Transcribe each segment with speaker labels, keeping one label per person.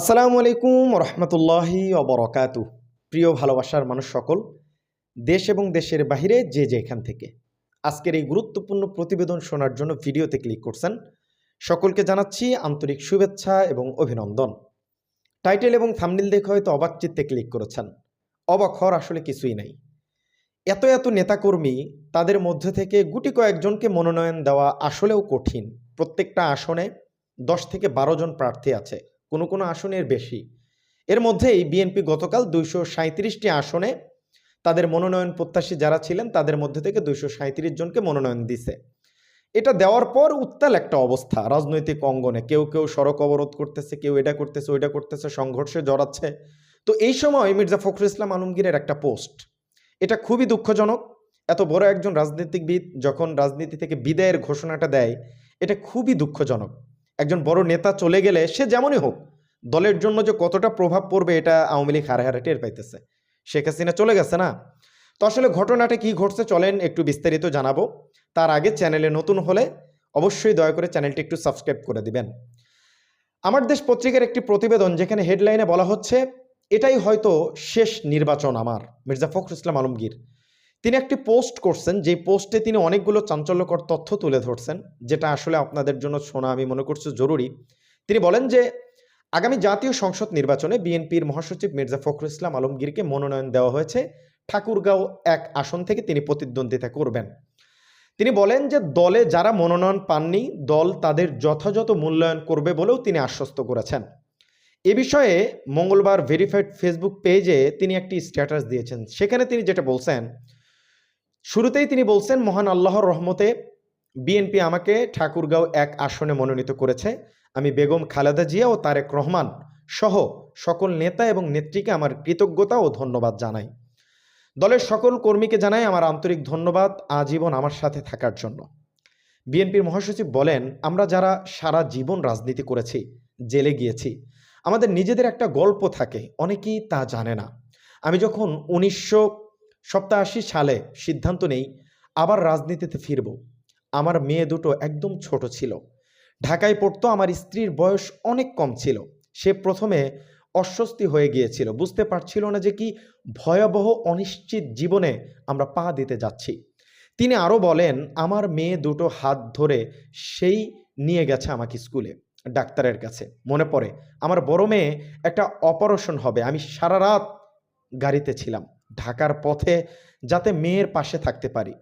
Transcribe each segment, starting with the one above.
Speaker 1: আসসালামু আলাইকুম রহমতুল্লাহি অবরকাতু প্রিয় ভালোবাসার মানুষ সকল, দেশ এবং দেশের বাহিরে যে যেখান থেকে আজকের এই গুরুত্বপূর্ণ প্রতিবেদন শোনার জন্য ভিডিওতে ক্লিক করছেন, সকলকে জানাচ্ছি আন্তরিক শুভেচ্ছা এবং অভিনন্দন। টাইটেল এবং থামনিল দেখে হয়তো অবাক চিত্তে ক্লিক করেছেন। অবাক হওয়ার আসলে কিছুই নাই। এত এত নেতাকর্মী, তাদের মধ্যে থেকে গুটি কয়েকজনকে মনোনয়ন দেওয়া আসলেও কঠিন। প্রত্যেকটা আসনে দশ থেকে বারো জন প্রার্থী আছে। কোনো কোনো আসনের বেশি। এর মধ্যেই বিএনপি গতকাল দুইশো সাঁত্রিশটি আসনে তাদের মনোনয়ন প্রত্যাশী যারা ছিলেন, তাদের মধ্যে থেকে দুইশো সাঁত্রিশ জনকে মনোনয়ন দিছে। এটা দেওয়ার পর উত্তাল একটা অবস্থা, রাজনৈতিক অঙ্গনে। কেউ কেউ সড়ক অবরোধ করতেছে, কেউ এটা করতেছে, ওইটা করতেছে, সংঘর্ষে জড়াচ্ছে। তো এই সময় মির্জা ফখরুল ইসলাম আলমগীরের একটা পোস্ট। এটা খুবই দুঃখজনক। এত বড় একজন রাজনীতিবিদ যখন রাজনীতি থেকে বিদায়ের ঘোষণাটা দেয়, এটা খুবই দুঃখজনক। একজন বড় নেতা চলে গেলে সে যেমনই হোক, দলের জন্য যে কতটা প্রভাব পড়বে এটা আওয়ামী লীগ হারে হারে টের পাইতেছে। শেখ হাসিনা চলে গেছে না? তো আসলে ঘটনাটা কি ঘটছে চলেন একটু বিস্তারিত জানাব। তার আগে চ্যানেলে নতুন হলে অবশ্যই দয়া করে চ্যানেলটি একটু সাবস্ক্রাইব করে দিবেন। আমার দেশ পত্রিকার একটি প্রতিবেদন যেখানে হেডলাইনে বলা হচ্ছে, এটাই হয়তো শেষ নির্বাচন আমার। মির্জা ফখরুল ইসলাম আলমগীর। তিনি একটি পোস্ট করছেন যে পোস্টে তিনি অনেকগুলো চাঞ্চল্যকর তথ্য তুলে ধরছেন, যেটা আসলে আপনাদের জন্য শোনা আমি মনে করছি জরুরি। তিনি বলেন যে, আগামী জাতীয় সংসদ নির্বাচনে বিএনপির মহাসচিব মির্জা ফখরুল ইসলাম আলমগীরকে মনোনয়ন দেওয়া হয়েছে। ঠাকুরগাঁও এক আসন থেকে তিনি প্রতিদ্বন্দ্বিতা করবেন। তিনি বলেন যে, দলে যারা মনোনয়ন পাননি, দল তাদের যথাযথ মূল্যায়ন করবে বলেও তিনি আশ্বস্ত করেছেন। এ বিষয়ে মঙ্গলবার ভেরিফাইড ফেসবুক পেজে তিনি একটি স্ট্যাটাস দিয়েছেন। সেখানে তিনি যেটা বলছেন শুরুতেই তিনি বলছেন, মহান আল্লাহর রহমতে বিএনপি আমাকে ঠাকুরগাঁও এক আসনে মনোনীত করেছে। আমি বেগম খালেদা জিয়া ও তারেক রহমান সহ সকল নেতা এবং নেত্রীকে আমার কৃতজ্ঞতা ও ধন্যবাদ জানাই। দলের সকল কর্মীকে জানাই আমার আন্তরিক ধন্যবাদ আজীবন আমার সাথে থাকার জন্য। বিএনপির মহাসচিব বলেন, আমরা যারা সারা জীবন রাজনীতি করেছি, জেলে গিয়েছি, আমাদের নিজেদের একটা গল্প থাকে, অনেকেই তা জানে না। আমি যখন উনিশশো সপ্তাশি সালে সিদ্ধান্ত নেই, আবার রাজনীতিতে ফিরব। আমার মেয়ে দুটো একদম ছোট ছিল। ঢাকায় পড়তো আমার স্ত্রীর বয়স অনেক কম ছিল। সে প্রথমে অস্বস্তি হয়ে গিয়েছিল। বুঝতে পারছিল না যে কি ভয়াবহ অনিশ্চিত জীবনে আমরা পা দিতে যাচ্ছি। তিনি আরও বলেন, আমার মেয়ে দুটো হাত ধরে সেই নিয়ে গেছে আমাকে স্কুলে, ডাক্তারের কাছে। মনে পড়ে, আমার বড় মেয়ে একটা অপারেশন হবে। আমি সারা রাত গাড়িতে ছিলাম। ঢাকার পথে যাতে মেয়ের পাশে থাকতে পারি।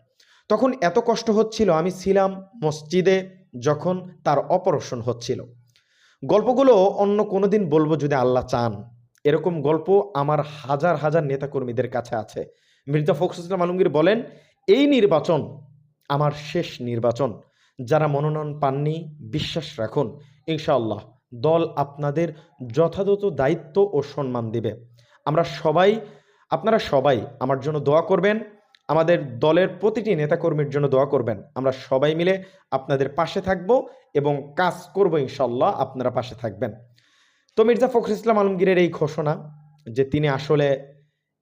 Speaker 1: তখন এত কষ্ট হচ্ছিল, আমি ছিলাম মসজিদে যখন তার অপারেশন হচ্ছিল। গল্পগুলো অন্য কোনো দিন বলব যদি আল্লাহ চান। এরকম গল্প আমার হাজার হাজার নেতাকর্মীদের কাছে আছে। মির্জা ফখরুল ইসলাম আলমগীর বলেন, এই নির্বাচন আমার শেষ নির্বাচন। যারা মনোনয়ন পাননি, বিশ্বাস রাখুন, ইনশাআল্লাহ দল আপনাদের যথাযথ দায়িত্ব ও সম্মান দিবে। আমরা সবাই আপনারা সবাই আমার জন্য দোয়া করবেন, আমাদের দলের প্রতিটি নেতাকর্মীর জন্য দোয়া করবেন। আমরা সবাই মিলে আপনাদের পাশে থাকব এবং কাজ করব ইনশাল্লাহ আপনারা পাশে থাকবেন। তো মির্জা ফখরুল ইসলাম আলমগীরের এই ঘোষণা যে তিনি আসলে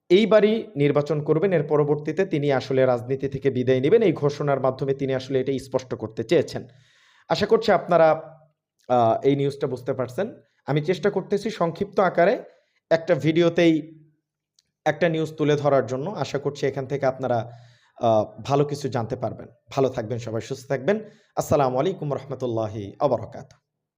Speaker 1: এইবারই নির্বাচন করবেন, এর পরবর্তীতে তিনি আসলে রাজনীতি থেকে বিদায় নেবেন, এই ঘোষণার মাধ্যমে তিনি আসলে এটা স্পষ্ট করতে চেয়েছেন। আশা করছি আপনারা এই নিউজটা বুঝতে পারছেন। আমি চেষ্টা করতেছি সংক্ষিপ্ত আকারে একটা ভিডিওতেই একটা নিউজ তুলে ধরার জন্য আশা করছি এখান থেকে আপনারা ভালো কিছু জানতে পারবেন। ভালো থাকবেন সবাই, সুস্থ থাকবেন। আসসালামু আলাইকুম রহমতুল্লাহি আবরকাত